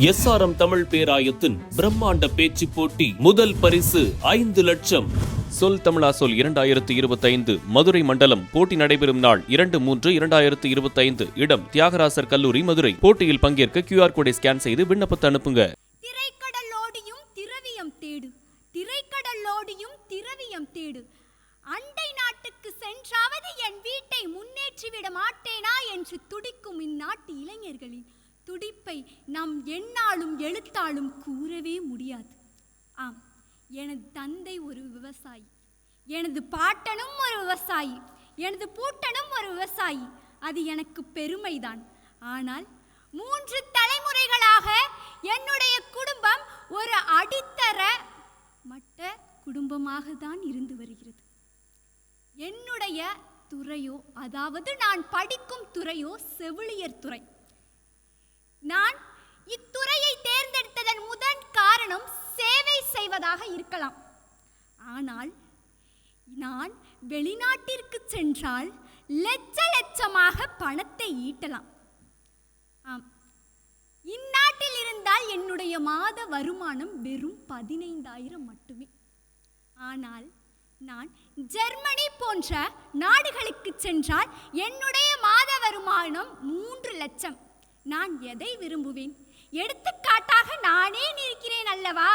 SRM Tamil பேராயத்தின் பிரம்மாண்ட பேச்சு போட்டி முதல் பரிசு ஐந்து லட்சம். சொல் தமிழா சொல் இரண்டாயிரத்து இருபத்தைந்து மதுரை மண்டலம் போட்டி நடைபெறும் நாள் இரண்டு மூன்று இரண்டாயிரத்து இருபத்தைந்து. இடம் தியாகராசர் கல்லூரி மதுரை. போட்டியில் பங்கேற்க கியூஆர் கோடை ஸ்கேன் செய்து விண்ணப்பத்தை அனுப்புங்க. திரைக்கடலோடியும் திரவியம் தேடு. திரைக்கடலோடியும் திரவியம் தேடு. அண்டை நாட்டுக்கு சென்றாவது என் வீட்டை முன்னேற்றிவிட மாட்டேனா என்று துடிக்கும் இந்நாட்டு இளைஞர்களின் துடிப்பை நாம் எண்ணாலும் எழுத்தாலும் கூறவே முடியாது. ஆம் எனது தந்தை ஒரு விவசாயி. எனது பாட்டனும் ஒரு விவசாயி. எனது பூட்டனும் ஒரு விவசாயி. அது எனக்கு பெருமைதான். ஆனால் மூன்று தலைமுறைகளாக என்னுடைய குடும்பம் ஒரு அடித்தர மட்ட குடும்பமாக தான் இருந்து வருகிறது. என்னுடைய துறையோ அதாவது நான் படிக்கும் துறையோ செவிலியர் துறை. நான் இத்துறையை தேர்ந்தெடுத்ததன் முதன் காரணம் சேவை செய்வதாக இருக்கலாம். ஆனால் நான் வெளிநாட்டிற்கு சென்றால் லட்ச லட்சமாக பணத்தை ஈட்டலாம். ஆம். இந்நாட்டில் இருந்தால் என்னுடைய மாத வருமானம் வெறும் பதினைந்தாயிரம் மட்டுமே. ஆனால் நான் ஜெர்மனி போன்ற நாடுகளுக்கு சென்றால் என்னுடைய மாத வருமானம் மூன்று லட்சம். நான் எதை விரும்புவேன்? எடுத்துக்காட்டாக நானே நிற்கிறேன் அல்லவா?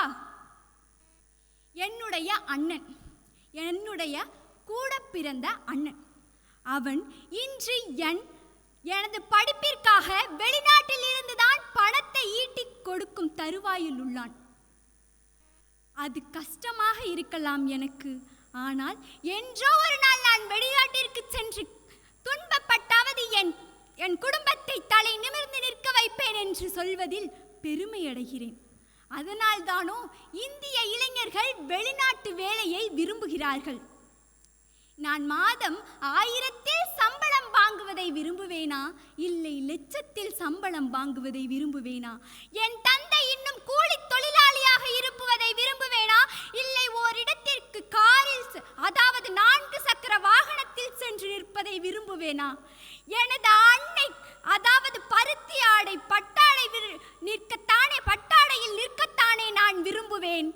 என்னுடைய அண்ணன் என்னுடைய கூட பிறந்த அண்ணன். அவன் இன்று என் எனது படிப்பிற்காக வெளிநாட்டில் இருந்துதான் பணத்தை ஈட்டி கொடுக்கும் தருவாயில் உள்ளான். அது கஷ்டமாக இருக்கலாம் எனக்கு. ஆனால் என்றோ ஒரு நாள் நான் வெளிநாட்டிற்கு சென்று துன்பப்பட்டாவது என் என் குடும்பத்தை தலை நிமிர்ந்து நிற்க வைப்பேன் என்று சொல்வதில் பெருமையடைகிறேன். அதனால்தானோ இந்திய இளைஞர்கள் வெளிநாட்டு வேலையை விரும்புகிறார்கள். நான் மாதம் ஆயிரத்தில் சம்பளம் வாங்குவதை விரும்புவேனா? இல்லை லட்சத்தில் சம்பளம் வாங்குவதை விரும்புவேனா? என் தந்தை இன்னும் கூலி தொழிலாளியாக இருப்பதை விரும்புவேனா? இல்லை ஓரிடத்திற்கு காரில் அதாவது நான்கு சக்கர வாகனத்தில் சென்று நிற்பதை விரும்புவேனா? எனது அன்னை அதாவது பருத்தி ஆடை பட்டாடை நிற்கத்தானே பட்டாடையில் நிற்கத்தானே நான் விரும்புவேன்.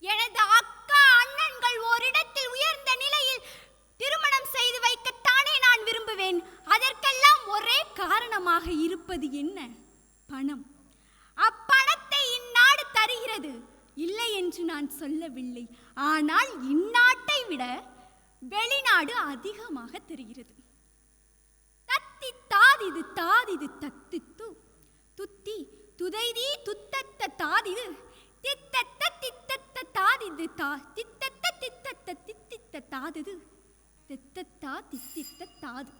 எனது அக்கா அண்ணன்கள் ஓரிடத்தில் உயர்ந்த நிலையில் திருமணம் செய்து வைக்கத்தானே நான் விரும்புவேன். அதற்கெல்லாம் ஒரே காரணமாக இருப்பது என்ன? பணம். அப்பணத்தை இந்நாடு தருகிறது. இல்லை என்று நான் சொல்லவில்லை. ஆனால் இந்நாட்டை விட வெளிநாடு அதிகமாக தருகிறது. தத்தி தாதிது தாதிது தத்தித்து துதைதி துத்தத்த தாதிது. தித்தத்த தித்தத்த தாதிது தா தித்தத்த தித்தத்த தித்தித்த தாதிது. தித்தத்தா தித்தித்த தாது.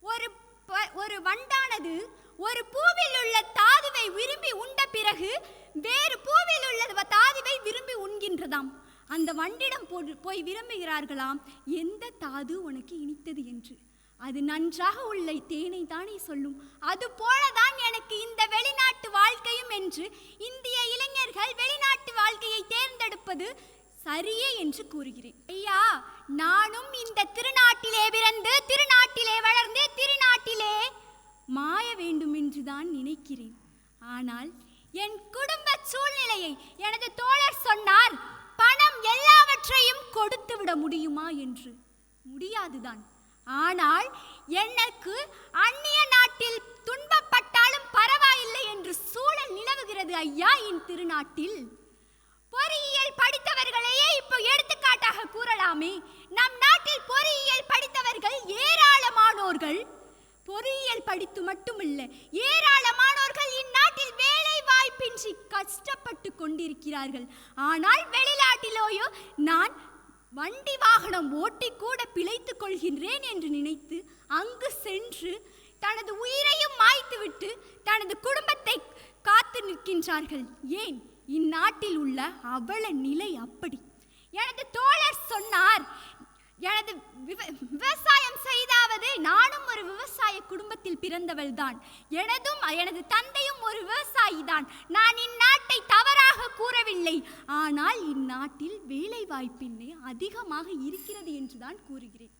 ஒரு ப- ஒரு வண்டானது ஒரு பூவில் உள்ள தாதுவை விரும்பி உண்ட பிறகு வேறு பூவில் உள்ள தாதுவை விரும்பி உண்கின்றதாம். அந்த வண்டிடம் போய் விரும்புகிறார்களாம். எந்த தாது உனக்கு இனித்தது என்று? அது நன்றாக உள்ள தேனை தானே சொல்லும். அது போலதான் எனக்கு இந்த வெளிநாட்டு வாழ்க்கையும் என்று இந்திய இளைஞர்கள் வெளிநாட்டு வாழ்க்கையை தேர்ந்தெடுப்பது சரியே என்று கூறுகிறேன். ஐயா நானும் இந்த திருநாட்டிலே பிறந்து திருநாட்டிலே வளர்ந்து திருநாட்டிலே மாய வேண்டும் என்றுதான் நினைக்கிறேன். ஆனால் என் குடும்ப சூழ்நிலையை எனது தோழர் சொன்னார் பணம் எல்லாவற்றையும் கொடுத்து விட முடியுமா என்று? முடியாதுதான் ஆனால் எனக்கு அந்நிய நாட்டில் துன்பப்பட்டாலும் பரவாயில்லை என்று சூழல் நிலவுகிறது ஐயா என் திருநாட்டில். பொறியியல் படித்தவர்களையே இப்போ எடுத்துக்காட்டாக கூறலாமே. நம் நாட்டில் பொறியியல் படித்தவர்கள் ஏராளமானோர்கள். பொறியியல் படித்து மட்டுமில்லை ஏராளமானோர்கள் இந்நாட்டில் வேலை வாய்ப்பின்றி கஷ்டப்பட்டு கொண்டிருக்கிறார்கள். ஆனால் வெளிநாட்டிலோயோ நான் வண்டி வாகனம் ஓட்டி கூட பிழைத்துக் கொள்கின்றேன் என்று நினைத்து அங்கு சென்று தனது உயிரையும் மாய்த்துவிட்டு தனது குடும்பத்தை காத்து நிற்கின்றார்கள். ஏன்? இந்நாட்டில் உள்ள அவல நிலை அப்படி. எனது தோழர் சொன்னார் எனது விவ- விவசாயம் செய்தாவது நானும் ஒரு விவசாய குடும்பத்தில் பிறந்தவள் தான் எனதும் எனது தந்தையும் ஒரு விவசாயி தான் நான் இந்நாட்டை சரியாக கூறவில்லை. ஆனால் இந்நாட்டில் வேலை வாய்ப்பின்மை அதிகமாக இருக்கிறது என்றுதான் கூறுகிறேன்.